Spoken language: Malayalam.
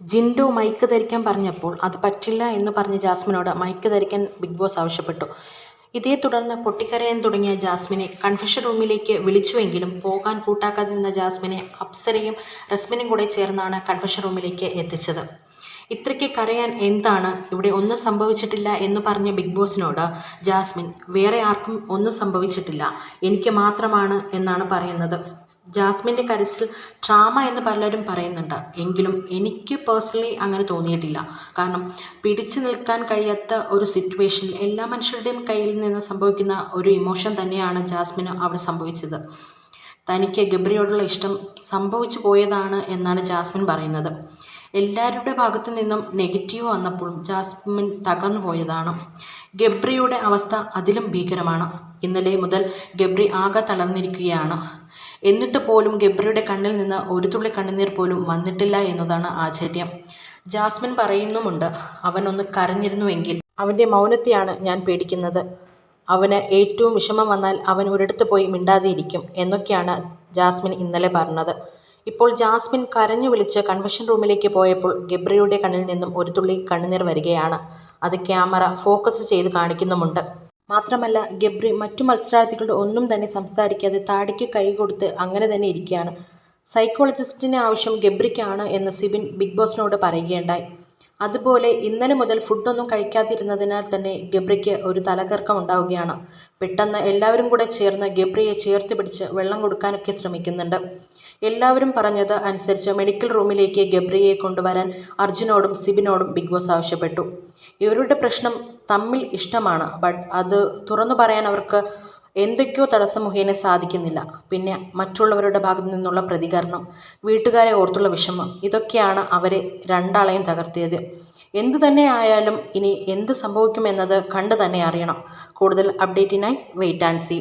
ജിൻഡോ മൈക്ക് ധരിക്കാൻ പറഞ്ഞപ്പോൾ അത് പറ്റില്ല എന്ന് പറഞ്ഞ ജാസ്മിനോട് മൈക്ക് ധരിക്കാൻ ബിഗ് ബോസ് ആവശ്യപ്പെട്ടു. ഇതേ തുടർന്ന് പൊട്ടിക്കരയാൻ തുടങ്ങിയ ജാസ്മിനെ കൺഫെഷൻ റൂമിലേക്ക് വിളിച്ചുവെങ്കിലും പോകാൻ കൂട്ടാക്കാതെ നിന്ന ജാസ്മിനെ അപ്സരയും റസ്മിനും കൂടെ ചേർന്നാണ് കൺഫെഷൻ റൂമിലേക്ക് എത്തിച്ചത്. ഇത്രയ്ക്ക് കരയാൻ എന്താണ്? ഇവിടെ ഒന്നും സംഭവിച്ചിട്ടില്ല എന്ന് പറഞ്ഞ ബിഗ് ബോസിനോട് ജാസ്മിൻ വേറെ ആർക്കും ഒന്നും സംഭവിച്ചിട്ടില്ല. എനിക്ക് മാത്രമാണ് എന്നാണ് പറയുന്നത്. ജാസ്മിന്റെ കരച്ചിൽ ട്രാമ എന്ന് പലരും പറയുന്നുണ്ട്. എങ്കിലും എനിക്ക് പേഴ്സണലി അങ്ങനെ തോന്നിയിട്ടില്ല. കാരണം പിടിച്ചു നിൽക്കാൻ കഴിയാത്ത ഒരു സിറ്റുവേഷനിൽ എല്ലാ മനുഷ്യരുടെയും കയ്യിൽ നിന്ന് സംഭവിക്കുന്ന ഒരു ഇമോഷൻ തന്നെയാണ് ജാസ്മിന് അവിടെ സംഭവിച്ചത്. തനിക്ക് ഗബ്രിയോടുള്ള ഇഷ്ടം സംഭവിച്ചു പോയതാണ് എന്നാണ് ജാസ്മിൻ പറയുന്നത്. എല്ലാവരുടെ ഭാഗത്തു നിന്നും നെഗറ്റീവ് വന്നപ്പോഴും ജാസ്മിൻ തകർന്നു പോയതാണ്. ഗബ്രിയുടെ അവസ്ഥ അതിലും ഭീകരമാണ്. ഇന്നലെ മുതൽ ഗബ്രി ആകെ തളർന്നിരിക്കുകയാണ്. എന്നിട്ട് പോലും ഗബ്രിയുടെ കണ്ണിൽ നിന്ന് ഒരു തുള്ളി കണ്ണുനീർ പോലും വന്നിട്ടില്ല എന്നതാണ് ആശ്ചര്യം. ജാസ്മിൻ പറയുന്നുമുണ്ട് അവനൊന്ന് കരഞ്ഞിരുന്നുവെങ്കിൽ അവന്റെ മൗനത്തെയാണ് ഞാൻ പേടിക്കുന്നത്. അവന് ഏറ്റവും വിഷമം വന്നാൽ അവൻ ഒരിടത്ത് പോയി മിണ്ടാതിരിക്കും എന്നൊക്കെയാണ് ജാസ്മിൻ ഇന്നലെ പറഞ്ഞത്. ഇപ്പോൾ ജാസ്മിൻ കരഞ്ഞു വിളിച്ച് കൺവെൻഷൻ റൂമിലേക്ക് പോയപ്പോൾ ഗബ്രിയുടെ കണ്ണിൽ നിന്നും ഒരു തുള്ളി കണ്ണുനീർ വരികയാണ്. അത് ക്യാമറ ഫോക്കസ് ചെയ്ത് കാണിക്കുന്നുമുണ്ട്. മാത്രമല്ല ഗബ്രി മറ്റു മത്സരാർത്ഥികളുടെ ഒന്നും തന്നെ സംസാരിക്കാതെ താടിക്ക് കൈ കൊടുത്ത് അങ്ങനെ തന്നെ ഇരിക്കുകയാണ്. സൈക്കോളജിസ്റ്റിന് ആവശ്യം ഗബ്രിക്കാണ് എന്ന് സിബിൻ ബിഗ് ബോസിനോട് പറയുകയുണ്ടായി. അതുപോലെ ഇന്നലെ മുതൽ ഫുഡൊന്നും കഴിക്കാതിരുന്നതിനാൽ തന്നെ ഗബ്രിക്ക് ഒരു തലകർക്കം ഉണ്ടാവുകയാണ്. പെട്ടെന്ന് എല്ലാവരും കൂടെ ചേർന്ന് ഗബ്രിയെ ചേർത്ത് പിടിച്ച് വെള്ളം കൊടുക്കാനൊക്കെ ശ്രമിക്കുന്നുണ്ട്. എല്ലാവരും പറഞ്ഞത് അനുസരിച്ച് മെഡിക്കൽ റൂമിലേക്ക് ഗബ്രിയെ കൊണ്ടുവരാൻ അർജുനോടും സിബിനോടും ബിഗ് ബോസ് ആവശ്യപ്പെട്ടു. ഇവരുടെ പ്രശ്നം തമ്മിൽ ഇഷ്ടമാണ് ബട്ട് അത് തുറന്നു പറയാൻ അവർക്ക് എന്തൊക്കെയോ തടസ്സം മുഖേന സാധിക്കുന്നില്ല. പിന്നെ മറ്റുള്ളവരുടെ ഭാഗത്തു നിന്നുള്ള പ്രതികരണം വീട്ടുകാരെ ഓർത്തുള്ള വിഷമം ഇതൊക്കെയാണ് അവരെ രണ്ടാളെയും തകർത്തിയത്. എന്തു തന്നെ ആയാലും ഇനി എന്ത് സംഭവിക്കുമെന്നത് കണ്ടു തന്നെ അറിയണം. കൂടുതൽ അപ്ഡേറ്റിനായി വെയിറ്റ് ആൻഡ് സീ.